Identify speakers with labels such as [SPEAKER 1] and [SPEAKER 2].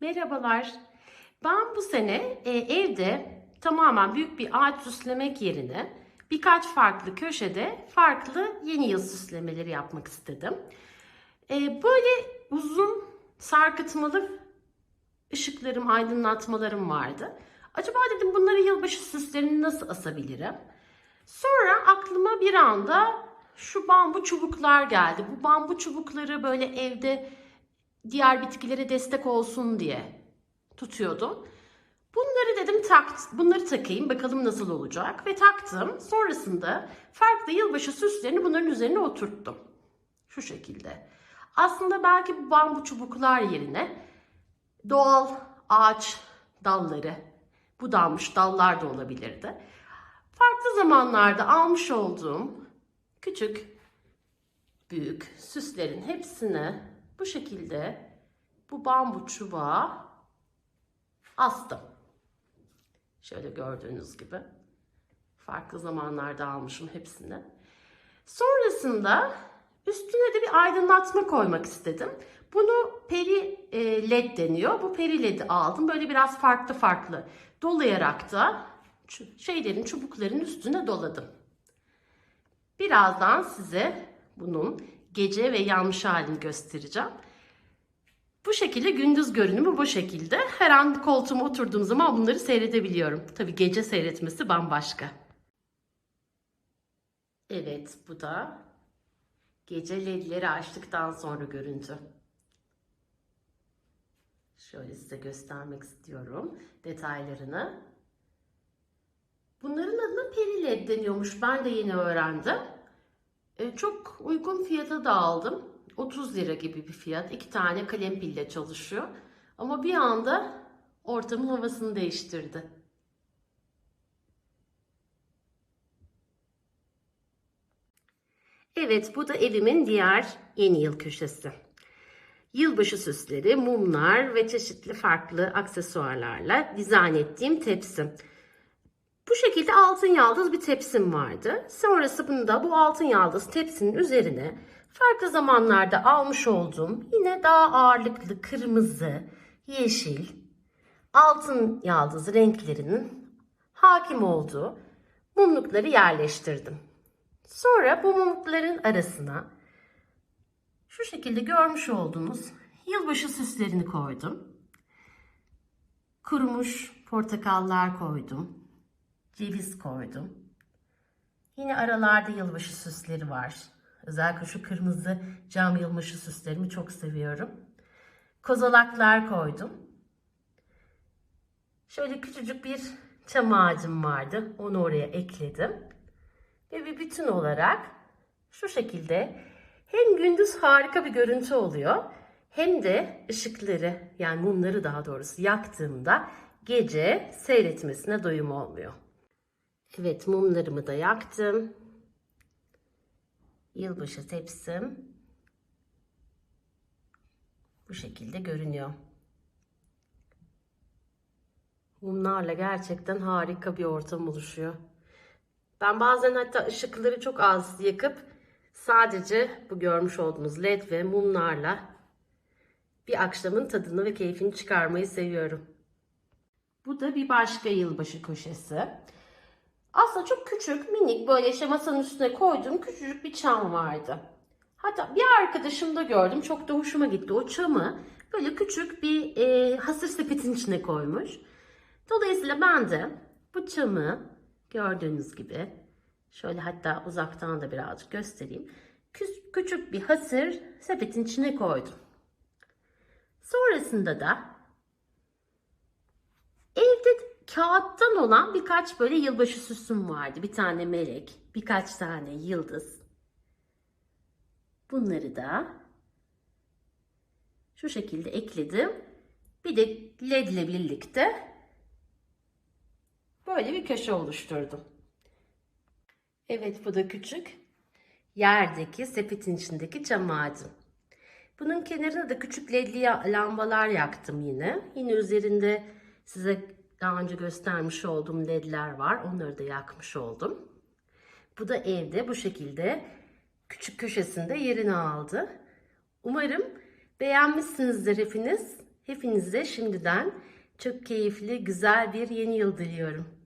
[SPEAKER 1] Merhabalar. Ben bu sene e, evde tamamen büyük bir ağaç süslemek yerine birkaç farklı köşede farklı yeni yıl süslemeleri yapmak istedim. E, böyle uzun sarkıtmalı ışıklarım, aydınlatmalarım vardı. Acaba dedim bunları yılbaşı süslerini nasıl asabilirim? Sonra aklıma bir anda şu bambu çubuklar geldi. Bu bambu çubukları böyle evde diğer bitkilere destek olsun diye tutuyordum. Bunları dedim tak, bunları takayım bakalım nasıl olacak ve taktım. Sonrasında farklı yılbaşı süslerini bunların üzerine oturttum. Şu şekilde. Aslında belki bu bambu çubuklar yerine doğal ağaç dalları, budanmış dallar da olabilirdi. Farklı zamanlarda almış olduğum küçük, büyük süslerin hepsini bu şekilde bu bambu çubuğa astım. Şöyle gördüğünüz gibi. Farklı zamanlarda almışım hepsini. Sonrasında üstüne de bir aydınlatma koymak istedim. Bunu peri e, led deniyor. Bu peri ledi aldım. Böyle biraz farklı farklı dolayarak da şeylerin çubukların üstüne doladım. Birazdan size bunun gece ve yanmış halini göstereceğim. Bu şekilde gündüz görünümü bu şekilde. Her an koltuğuma oturduğum zaman bunları seyredebiliyorum. Tabii gece seyretmesi bambaşka. Evet bu da gece ledleri açtıktan sonra görüntü. Şöyle size göstermek istiyorum detaylarını. Bunların adına peri led deniyormuş. Ben de yeni öğrendim. E, çok uygun fiyata da aldım. 30 lira gibi bir fiyat. İki tane kalem pille çalışıyor. Ama bir anda ortamın havasını değiştirdi. Evet bu da evimin diğer yeni yıl köşesi. Yılbaşı süsleri, mumlar ve çeşitli farklı aksesuarlarla dizayn ettiğim tepsi. Bu şekilde altın yaldız bir tepsim vardı. Sonrasında bu altın yaldız tepsinin üzerine farklı zamanlarda almış olduğum yine daha ağırlıklı kırmızı, yeşil, altın yaldız renklerinin hakim olduğu mumlukları yerleştirdim. Sonra bu mumlukların arasına şu şekilde görmüş olduğunuz yılbaşı süslerini koydum. Kurumuş portakallar koydum. Ceviz koydum. Yine aralarda yılbaşı süsleri var. Özellikle şu kırmızı cam yılbaşı süslerimi çok seviyorum. Kozalaklar koydum. Şöyle küçücük bir çam ağacım vardı. Onu oraya ekledim. Ve bir bütün olarak şu şekilde hem gündüz harika bir görüntü oluyor hem de ışıkları yani mumları daha doğrusu yaktığımda gece seyretmesine doyum olmuyor. Evet mumlarımı da yaktım. Yılbaşı tepsim bu şekilde görünüyor. Mumlarla gerçekten harika bir ortam oluşuyor. Ben bazen hatta ışıkları çok az yakıp sadece bu görmüş olduğunuz led ve mumlarla bir akşamın tadını ve keyfini çıkarmayı seviyorum. Bu da bir başka yılbaşı köşesi. Aslında çok küçük, minik böyle işte masanın üstüne koyduğum küçücük bir çam vardı. Hatta bir arkadaşımda gördüm. Çok da hoşuma gitti. O çamı böyle küçük bir e, hasır sepetin içine koymuş. Dolayısıyla ben de bu çamı gördüğünüz gibi şöyle hatta uzaktan da birazcık göstereyim. Küçük, bir hasır sepetin içine koydum. Sonrasında da evde kağıttan olan birkaç böyle yılbaşı süsüm vardı. Bir tane melek, birkaç tane yıldız. Bunları da şu şekilde ekledim. Bir de led ile birlikte böyle bir köşe oluşturdum. Evet bu da küçük. Yerdeki sepetin içindeki cam ağacım. Bunun kenarına da küçük ledli lambalar yaktım yine. Yine üzerinde size daha önce göstermiş olduğum ledler var. Onları da yakmış oldum. Bu da evde bu şekilde küçük köşesinde yerini aldı. Umarım beğenmişsinizdir hepiniz. Hepinize şimdiden çok keyifli, güzel bir yeni yıl diliyorum.